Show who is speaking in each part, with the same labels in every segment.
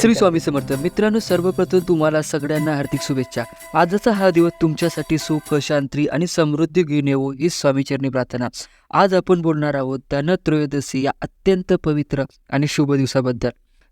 Speaker 1: श्री स्वामी समर्थ. मित्रांनो सर्वप्रथम तुम्हाला सगळ्यांना हार्दिक शुभेच्छा. आजचा हा दिवस तुमच्यासाठी सुख शांती आणि समृद्धी घेऊन येवो ही स्वामीचरणी प्रार्थना. आज आपण बोलणार आहोत धनत्रयोदशी या अत्यंत पवित्र आणि शुभ दिवसाबद्दल.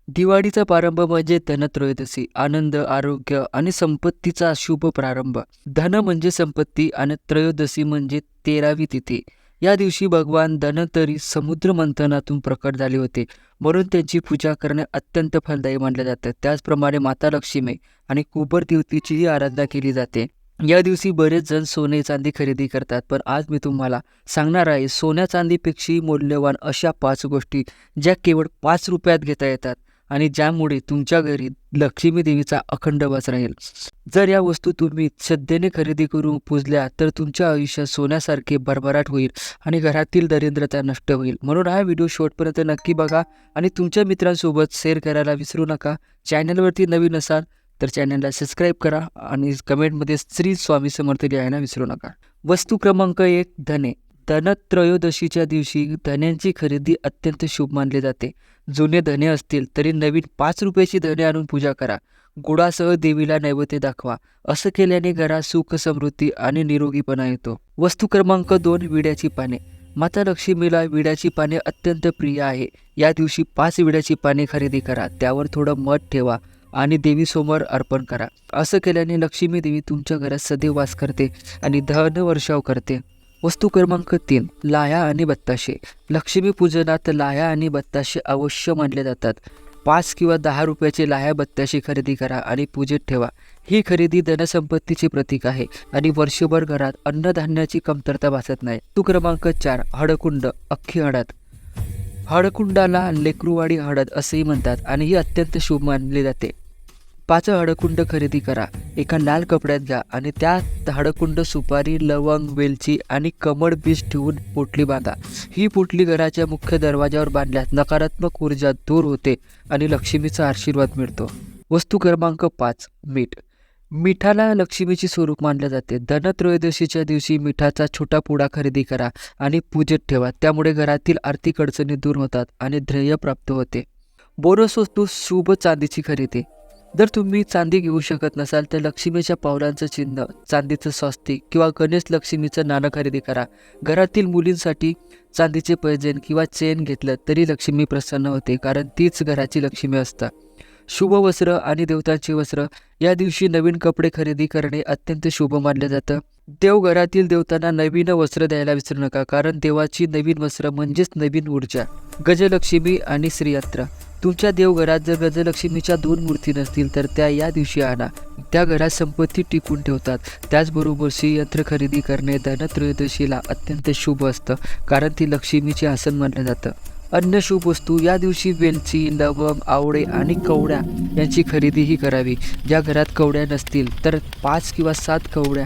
Speaker 1: दिवाळीचा प्रारंभ म्हणजे धनत्रयोदशी आनंद आरोग्य आणि संपत्तीचा शुभ प्रारंभ. धन म्हणजे संपत्ती आणि त्रयोदशी म्हणजे तेरावी तिथी. या दिवशी भगवान धनतरी समुद्र मंथनातून प्रकट झाले होते. म्हणून त्यांची पूजा करणे अत्यंत फलदायी मानले जातं. त्याचप्रमाणे माता लक्ष्मी आणि कुबर देवतेचीही आराधना केली जाते. या दिवशी बरेच जण सोने चांदी खरेदी करतात. पण आज मी तुम्हाला सांगणार आहे सोन्या चांदीपेक्षाही मौल्यवान अशा पाच गोष्टी ज्या केवळ पाच रुपयात घेता येतात. आणि ज्यामुळे तुमच्या घरी लक्ष्मी देवीचा अखंड वास राहील. जर या वस्तू तुम्ही श्रद्धेने खरेदी करून पूजल्या तर तुमच्या आयुष्यात सोन्यासारखे भरभराट होईल आणि घरातील दरिद्रता नष्ट होईल. म्हणून हा व्हिडिओ शेवटपर्यंत नक्की बघा आणि तुमच्या मित्रांसोबत शेअर करायला विसरू नका. चॅनलवरती नवीन असाल तर चॅनलला सबस्क्राईब करा आणि कमेंटमध्ये श्री स्वामी समर्थ लिहायला विसरू नका. वस्तू क्रमांक एक धने. धनत्रयोदशीच्या दिवशी धन्यांची खरेदी अत्यंत शुभ मानले जाते. जुने धने असतील तरी नवीन पाच रुपयाची धने आणून पूजा करा. गुळासह देवीला नैवेद्य दाखवा. असं केल्याने घरात सुख समृद्धी आणि निरोगीपणा येतो. वस्तू क्रमांक दोन विड्याची पाने. माता लक्ष्मीला विड्याची पाने अत्यंत प्रिय आहे. या दिवशी पाच विड्याची पाने खरेदी करा. त्यावर थोडं मध ठेवा आणि देवीसमोर अर्पण करा. असं केल्याने लक्ष्मी देवी तुमच्या घरात सदैव वास करते आणि धन वर्षाव करते. वस्तू क्रमांक तीन लाया आणि बत्ताशे. लक्ष्मीपूजनात लाया आणि बत्ताशे अवश्य मानले जातात. पाच किंवा दहा रुपयाचे लाया बत्ताशे खरेदी करा आणि पूजेत ठेवा. ही खरेदी धनसंपत्तीचे प्रतीक आहे आणि वर्षभर घरात अन्नधान्याची कमतरता भासत नाही. तू क्रमांक चार हळकुंड अख्खी हळद हळकुंडाला लेकरूवाडी हळद असेही म्हणतात आणि ही अत्यंत शुभ मानली जाते. पाच हळकुंड खरेदी करा. एका लाल कपड्यात जा आणि त्यात हळकुंड सुपारी लवंग वेलची आणि कमळ बीज ठेवून पोटली बांधा. ही पोटली घराच्या मुख्य दरवाजावर बांधल्यास नकारात्मक ऊर्जा दूर होते आणि लक्ष्मीचा आशीर्वाद मिळतो. वस्तू क्रमांक पाच मीठ. मिठाला लक्ष्मीचे स्वरूप मानले जाते. धनत्रयोदशीच्या दिवशी मिठाचा छोटा पुडा खरेदी करा आणि पूजेत ठेवा. त्यामुळे घरातील आर्थिक अडचणी दूर होतात आणि ध्येय प्राप्त होते. बोनस वस्तू शुभ चांदीची खरेदी. जर तुम्ही चांदी घेऊ शकत नसाल तर लक्ष्मीच्या पावलांचं चिन्ह चांदीचं स्वस्तिक किंवा गणेश लक्ष्मीचं नाणं खरेदी करा. घरातील मुलींसाठी चांदीचे पैजन किंवा चेन घेतलं तरी लक्ष्मी प्रसन्न होते कारण तीच घराची लक्ष्मी असतात शुभ वस्त्र आणि देवतांचे वस्त्र या दिवशी नवीन कपडे खरेदी करणे अत्यंत शुभ मानलं जातं. देवघरातील देवतांना नवीन वस्त्र द्यायला विसरू नका कारण देवाची नवीन वस्त्र म्हणजेच नवीन ऊर्जा. गजलक्ष्मी आणि श्रीयंत्र. तुमच्या देवघरात जर गजलक्ष्मीच्या दोन मूर्ती नसतील तर त्या या दिवशी आणा. त्या घरात संपत्ती टिकून ठेवतात. त्याचबरोबर श्रीयंत्र खरेदी करणे धनत्रयोदशीला अत्यंत शुभ असतं कारण ती लक्ष्मीचे आसन मानलं जातं. अन्य शुभ वस्तू या दिवशी वेलची लवंग आवळे आणि कवड्या यांची खरेदीही करावी. ज्या घरात कवड्या नसतील तर पाच किंवा सात कवड्या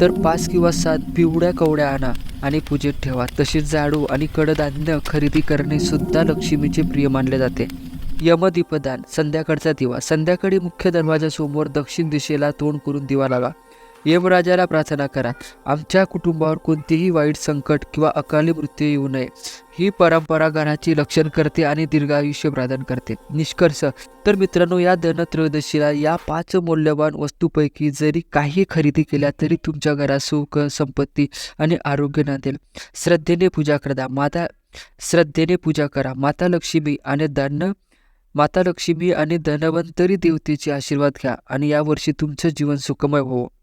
Speaker 1: तर पाच किंवा सात पिवळ्या कवड्या आणा. आणि पूजेत ठेवा. तसेच जाडू आणि कडधान्य खरेदी करणे सुद्धा लक्ष्मीचे प्रिय मानले जाते. यमदीपदान संध्याकाळचा दिवा. संध्याकाळी मुख्य दरवाजासमोर दक्षिण दिशेला तोंड करून दिवा लावा यमराजाला प्रार्थना करा. आमच्या कुटुंबावर कोणतेही वाईट संकट किंवा अकाली मृत्यू येऊ नये. ही परंपरा गणाची रक्षण करते आणि दीर्घायुष्य प्रदान करते. निष्कर्ष तर मित्रांनो या धनत्रयोदशीला या पाच मौल्यवान वस्तूपैकी जरी काही खरेदी केल्या तरी तुमच्या घरात सुख संपत्ती आणि आरोग्य नांदेल. श्रद्धेने पूजा करा माता श्रद्धेने पूजा करा. माता लक्ष्मी आणि धन माता लक्ष्मी आणि धनवंतरी देवतेचे आशीर्वाद घ्या आणि यावर्षी तुमचं जीवन सुखमय हो.